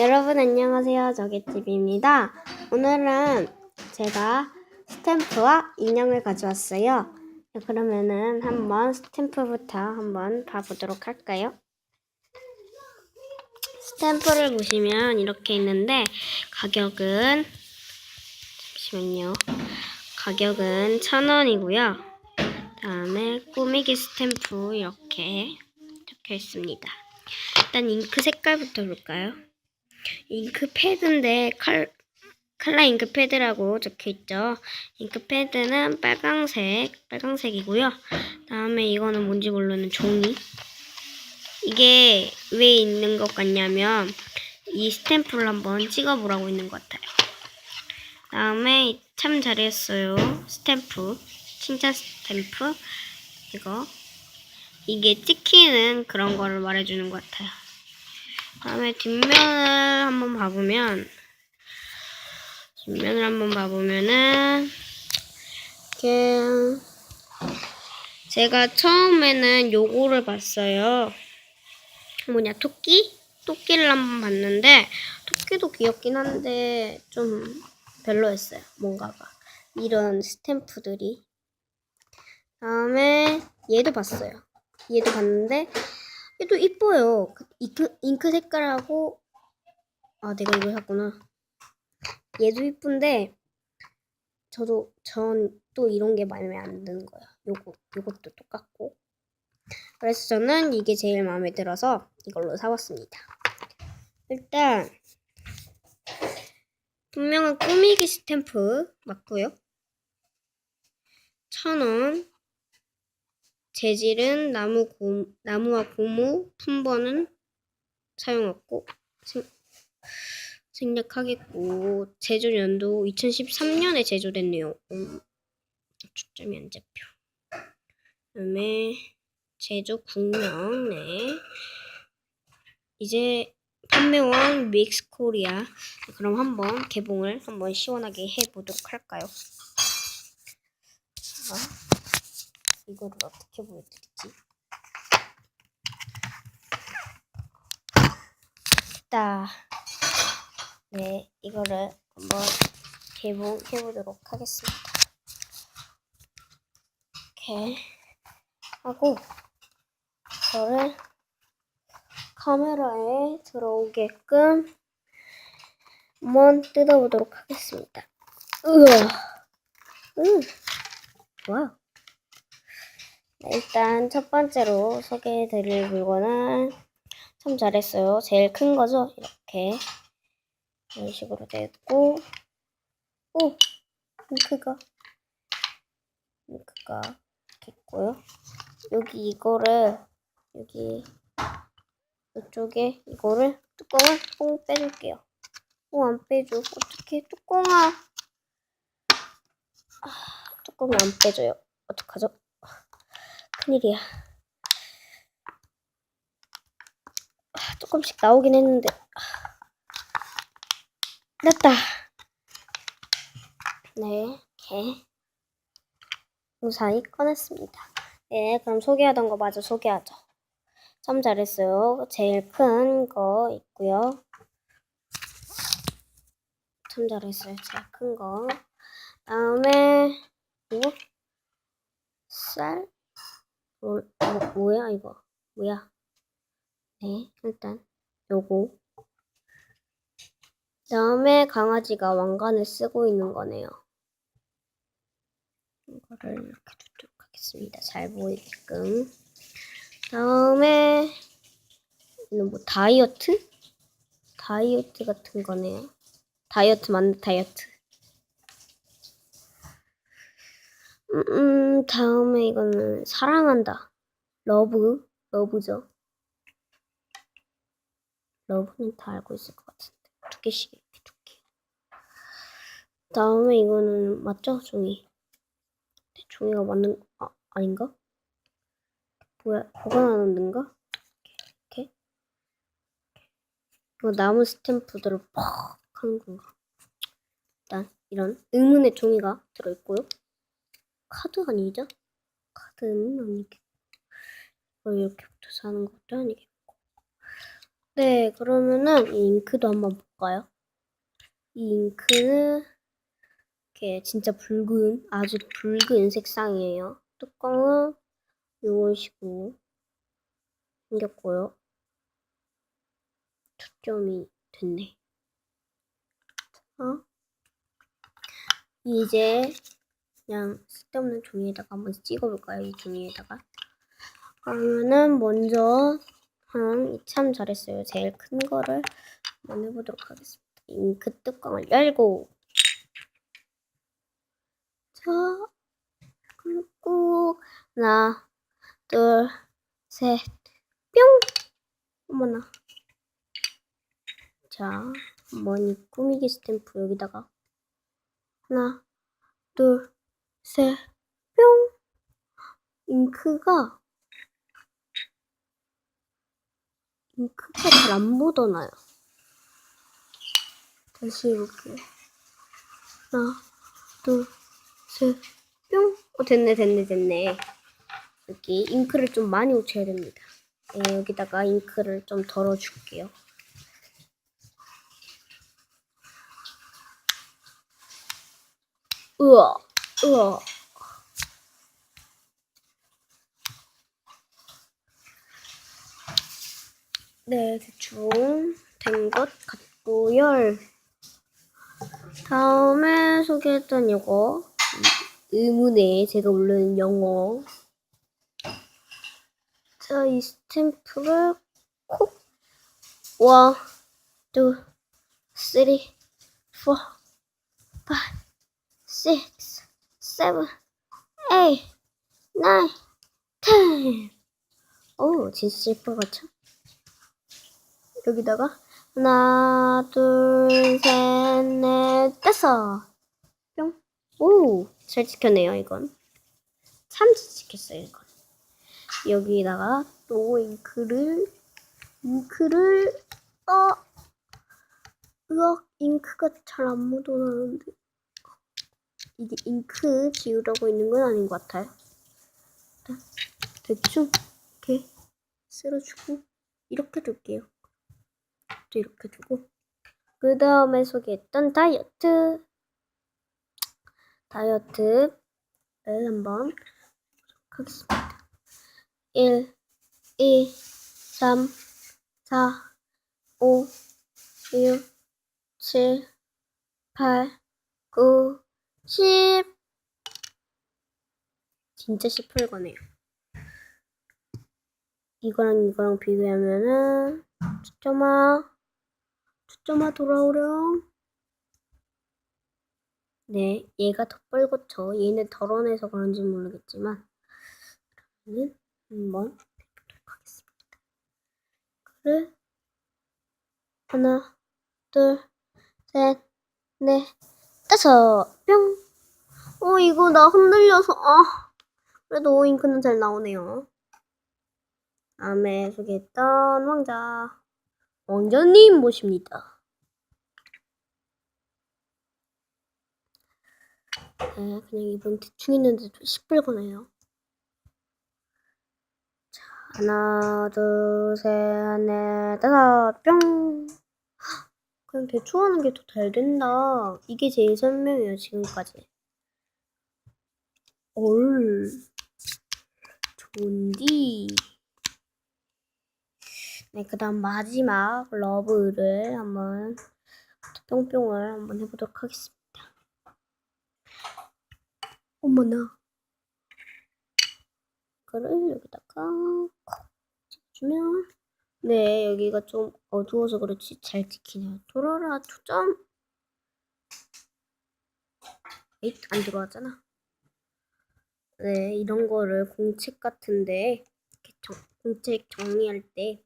여러분 안녕하세요. 저get집입니다. 오늘은 제가 스탬프와 인형을 가져왔어요. 그러면은 한번 스탬프부터 한번 봐보도록 할까요? 스탬프를 보시면 이렇게 있는데 가격은 잠시만요. 가격은 천 원이고요. 다음에 꾸미기 스탬프 이렇게 적혀 있습니다. 일단 잉크 색깔부터 볼까요? 잉크 패드인데 칼, 칼라 잉크 패드라고 적혀 있죠. 잉크 패드는 빨강색, 빨강색이고요. 다음에 이거는 뭔지 모르는 종이. 이게 왜 있는 것 같냐면 이 스탬프를 한번 찍어보라고 있는 것 같아요. 다음에 참 잘했어요. 스탬프, 칭찬 스탬프 이거 이게 찍히는 그런 거를 말해주는 것 같아요. 다음에 뒷면을 한번 봐보면 뒷면을 한번 봐보면은 이렇게 제가 처음에는 요거를 봤어요. 뭐냐 토끼? 토끼를 한번 봤는데 토끼도 귀엽긴 한데 좀 별로였어요. 뭔가가 이런 스탬프들이 다음에 얘도 봤어요. 얘도 봤는데 얘도 이뻐요. 그 잉크, 잉크 색깔하고 아 내가 이걸 샀구나. 얘도 이쁜데 저도 전 또 이런 게 마음에 안 드는 거예요. 요거 요것도 똑같고 그래서 저는 이게 제일 마음에 들어서 이걸로 사봤습니다. 일단 분명한 꾸미기 스탬프 맞고요. 천 원. 재질은 나무 고, 나무와 고무, 품번은 사용 없고 생, 생략하겠고 제조 연도 2013년에 제조됐네요. 음, 초점이 안 잡혀. 그다음에 제조 국명 네. 이제 판매원 믹스 코리아 그럼 한번 개봉을 한번 시원하게 해보도록 할까요? 자, 이거를 어떻게 보여드리지? 자, 네, 이거를 한번 개봉해 보도록 하겠습니다. 이렇게 하고 이거를 카메라에 들어오게끔 한번 뜯어보도록 하겠습니다. 으아, 음, 좋아요. 일단 첫 번째로 소개해 드릴 물건은 참 잘했어요. 제일 큰 거죠? 이렇게 이런 식으로 있고 오! 잉크가 잉크가 있고요. 여기 이거를 여기 이쪽에 이거를 뚜껑을 뽕 빼줄게요. 어, 안 빼줘. 어떻게 뚜껑아 아, 뚜껑이 안 빼져요. 어떡하죠? 큰일이야. 아, 조금씩 나오긴 했는데. 됐다. 네, 이렇게 무사히 꺼냈습니다. 네, 그럼 소개하던 거 마저 소개하죠. 참 잘했어요. 제일 큰 거 있고요. 참 잘했어요. 제일 큰 거. 다음에 이거 쌀 뭐, 뭐, 뭐 야 이거? 뭐야? 네, 일단 요거. 다음에 강아지가 왕관을 쓰고 있는 거네요. 이거를 이렇게 두도록 하겠습니다. 잘 보이게끔. 다음에 뭐 다이어트? 다이어트 같은 거네요. 다이어트 맞는 다이어트. 음, 다음에 이거는 사랑한다. 러브, 러브죠. 러브는 다 알고 있을 것 같은데. 두 개씩 이렇게 두 개. 다음에 이거는 맞죠? 종이. 종이가 맞는, 아, 아닌가? 뭐야, 보관하는 데인가? 이렇게. 이거 나무 스탬프들을 팍 하는 건가? 일단, 이런 의문의 종이가 들어있고요. 카드 아니죠? 카드는 아니겠고. 이걸 이렇게 붙여서 하는 것도 아니겠고. 네, 그러면은 이 잉크도 한번 볼까요? 이 잉크는 이렇게 진짜 붉은, 아주 붉은 색상이에요. 뚜껑은 이런 식으로 생겼고요. 초점이 됐네. 어? 이제 그냥 쓸데없는 종이에다가 한번 찍어볼까요? 이 종이에다가. 그러면은 먼저 음, 참 잘했어요. 제일 큰 거를 한번 해보도록 하겠습니다. 잉크 뚜껑을 열고 자 그리고 하나 둘 셋 뿅! 어머나 자이 꾸미기 스탬프 여기다가 하나 둘 셋 뿅! 잉크가 잉크가 잘 안 묻어나요. 다시 해볼게요. 하나, 둘, 셋, 뿅! 어, 됐네, 됐네, 됐네. 여기 잉크를 좀 많이 묻혀야 됩니다. 네, 여기다가 잉크를 좀 덜어줄게요. 우와, 우와. 네, 대충 된 것 같고요. 다음에 소개했던 이거 의문의 제가 모르는 영어. 자, 이 스탬프를 콕 원, 투, 쓰리, 포, 파이, 식스, 세븐, 에잇, 나인, 텐. 오, 진짜 슬퍼 같죠? 여기다가 하나, 둘, 셋, 넷, 다섯. 뿅. 오, 잘 찍혔네요, 이건. 참잘 찍혔어요, 이건. 여기다가 또 잉크를, 잉크를, 어, 으악, 잉크가 잘 안 묻어나는데. 이게 잉크 지우려고 있는 건 아닌 것 같아요. 대충 이렇게 쓸어주고, 이렇게 둘게요. 또 이렇게 두고 그 다음에 소개했던 다이어트 다이어트를 한번 하겠습니다. 1, 2, 3, 4, 5, 6, 7, 8, 9, 10 진짜 시플 거네요. 이거랑 이거랑 비교하면은 초점아 초점아 돌아오렴. 네, 얘가 더 빨갛죠. 얘는 덜어내서 그런지 모르겠지만 그러면 한번 해보도록 하겠습니다. 그래 하나, 둘, 셋, 넷, 다섯, 뿅. 어, 이거 나 흔들려서 아 그래도 오잉크는 잘 나오네요. 다음에 소개했던 왕자. 왕자님 모십니다. 네, 그냥 이분 대충 있는데 좀 시뻘거네요. 자, 하나, 둘, 셋, 넷, 다섯, 뿅! 헉, 그냥 대충 하는 게 더 잘 된다. 이게 제일 설명이에요, 지금까지. 올. 좋은디. 네, 그 다음 마지막 러브를 한번 뿅뿅을 한번 해보도록 하겠습니다. 어머나. 이거를 여기다가 콕 찍어주면 네, 여기가 좀 어두워서 그렇지 잘 찍히네요. 돌아라, 초점. 에잇, 안 들어왔잖아. 네, 이런 거를 공책 같은데 이렇게 정, 공책 정리할 때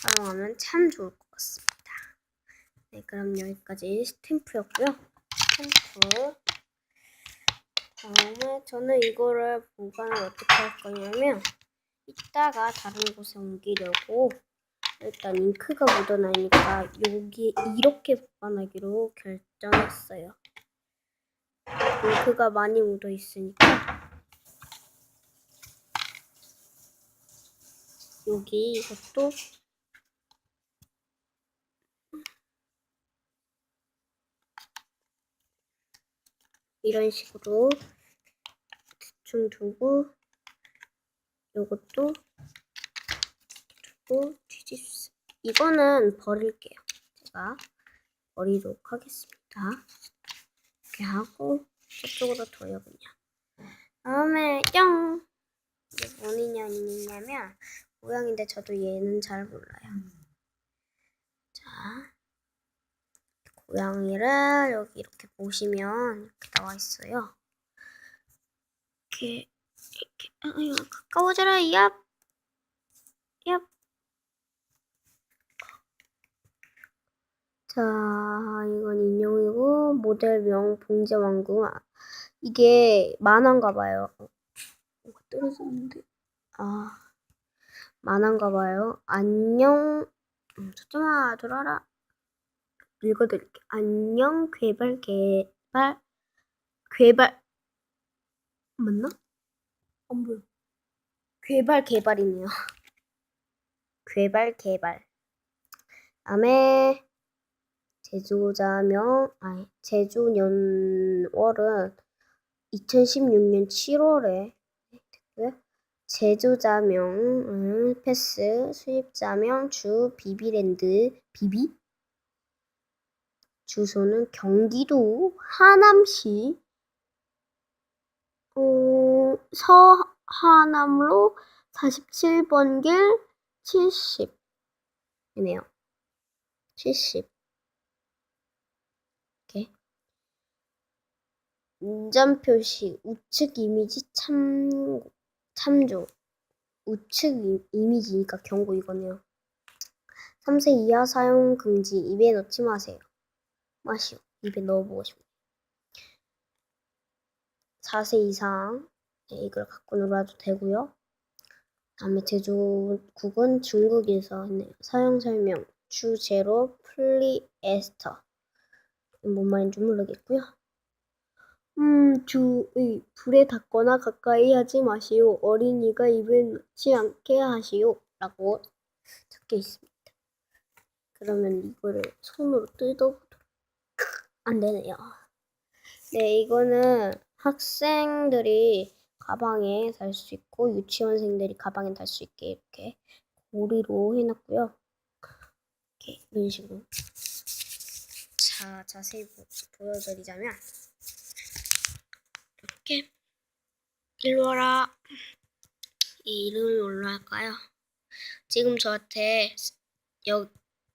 사용하면 참 좋을 것 같습니다. 네, 그럼 여기까지 스탬프였고요. 스탬프. 다음에 저는 이거를 보관을 어떻게 할 거냐면 이따가 다른 곳에 옮기려고 일단 잉크가 묻어나니까 여기 이렇게 보관하기로 결정했어요. 잉크가 많이 묻어 있으니까 여기 이것도 이런 식으로 대충 두고 요것도 두고 뒤집스 이거는 버릴게요. 제가 버리도록 하겠습니다. 이렇게 하고 저쪽으로 둬요 그냥. 다음에 뿅! 이게 뭐냐 아니냐면 모양인데 저도 얘는 잘 몰라요. 자, 고양이를 여기 이렇게 보시면 이렇게 나와 있어요. 이렇게 이렇게 아유 가까워져라 얍 얍. 자, 이건 인형이고 모델명 봉제왕궁. 아, 이게 만화인가 봐요. 뭐가 떨어졌는데. 아, 만화인가 봐요. 안녕. 음, 초점아 들어라. 읽어드릴게. 안녕 괴발 개발 괴발 맞나? 안 보여. 괴발 개발이네요. 괴발 개발. 다음에 제조자명 아니 제조년월은 2016년 7월에 됐고요. 제조자명은 패스, 수입자명 주 비비랜드 비비 주소는 경기도 하남시 어, 서하남로 47번 길 70이네요. 70 이렇게 운전 표시 우측 이미지 참 참조 우측 이, 이미지니까 경고 이거네요. 3세 이하 사용 금지 입에 넣지 마세요. 마시오. 입에 넣어보고 싶네요. 4세 이상 네, 이걸 갖고 놀아도 되고요. 다음에 제조국은 중국에서 있네요. 사용 설명 주 제로 플리에스터 뭔 말인지 모르겠고요. 음, 주의 불에 닿거나 가까이 하지 마시오. 어린이가 입에 넣지 않게 하시오. 라고 적혀 있습니다. 그러면 이거를 손으로 뜯어보도록 안 되네요. 네, 이거는 학생들이 가방에 달 수 있고 유치원생들이 가방에 달 수 있게 이렇게 고리로 해놨고요. 이렇게 이런 식으로. 자, 자세히 보, 보여드리자면 이렇게 일로 와라. 이 이름을 할까요? 지금 저한테 여,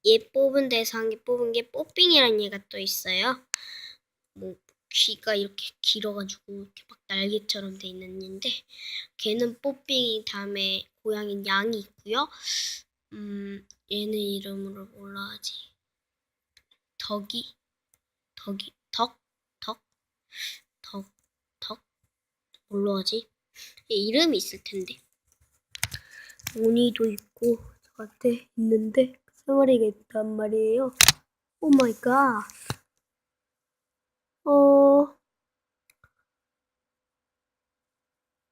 얘 뽑은 개 뽑은 게 뽀삥이라는 얘가 또 있어요. 뭐 귀가 이렇게 길어가지고 이렇게 막 날개처럼 돼 있는 얘인데 걔는 뽀삥이 다음에 고양이 양이 있고요. 음 얘는 이름으로 하지? 덕이 덕이 덕? 덕? 덕? 덕? 뭘로 하지? 얘 이름이 있을 텐데 무늬도 있고 저한테 있는데 생활이가 있단 말이에요. 오 마이 갓. 어,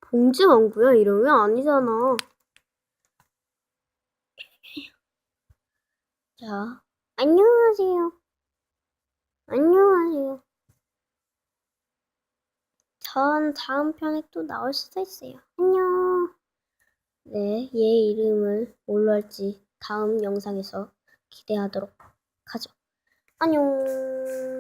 봉지 왕구야? 이름이 아니잖아. 자, 안녕하세요. 안녕하세요. 전 다음 편에 또 나올 수도 있어요. 안녕. 네, 얘 이름을 뭘로 할지 다음 영상에서 기대하도록 하죠. 안녕.